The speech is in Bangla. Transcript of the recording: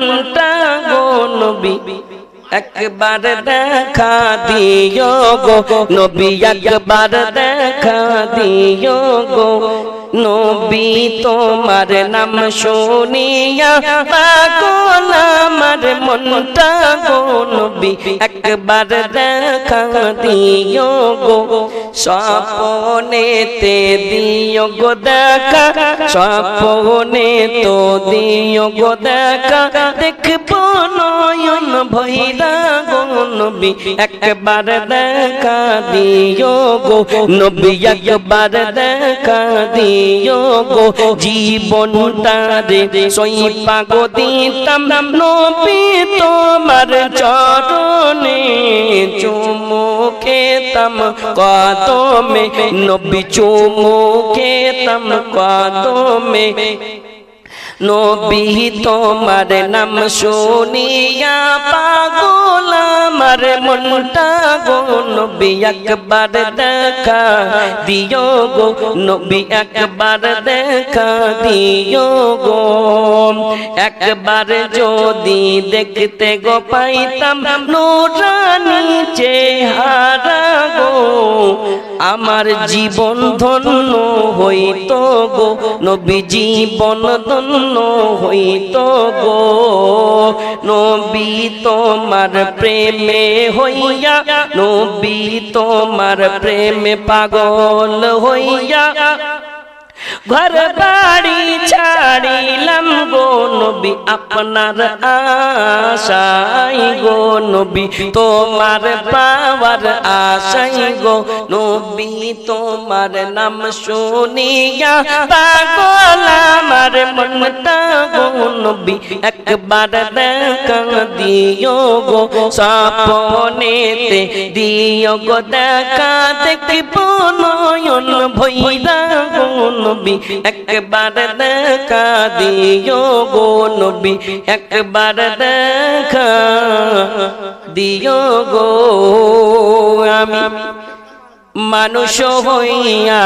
মনটা গো নবী, একবার দেখা দিও গো। নবী, একবার দেখা দিও গো। নবী, তোমার নাম শুনিয়া পাগল আমার মনটা গো। নবী, একবার দেখা দিও গো। স্বপনেতে দিও গো দেখা, স্বপনে তো দিও গো দেখা। দেখব নয়ন ভৈরা গো নবী, একবার দেখা দিও গো। নবী, একবার দেখা দিও গো। জীবনটা রে সই পাগো দিতাম, নবী তোমার চরণে চুমু খেতাম মে নবী চুমু খেতাম মে নবী তোমার নাম শুনিয়া আমার মনটা গো, নবী একবার দেখা। দিও গো, নবী একবার দেখা। দিও গো, একবার যদি দেখতে গো পাইতাম নুরানি চেহারা গো, আমার জীবন ধন্য হইতো গো, নবী জীবন ধন্য হইতো গো। নবী তোমার প্রেমে হইয়া নবী তোমার প্রেমে পাগল হইয়া। ঘর বাড়ি ছাড়িলাম গো নবী, আপনার আশাই গো নবী, তোমার পাওয়ার আশাই গো নবী, তোমার নাম শুনিয়া পাগল আমার মনটা গো নবী, একবার দেখা দিও গো সপনেতে দিও গো, দেখা দেখব নবী একবার দেখা দিও গো নবী একবার দেখা দিও গো। আমি মানুষ হইয়া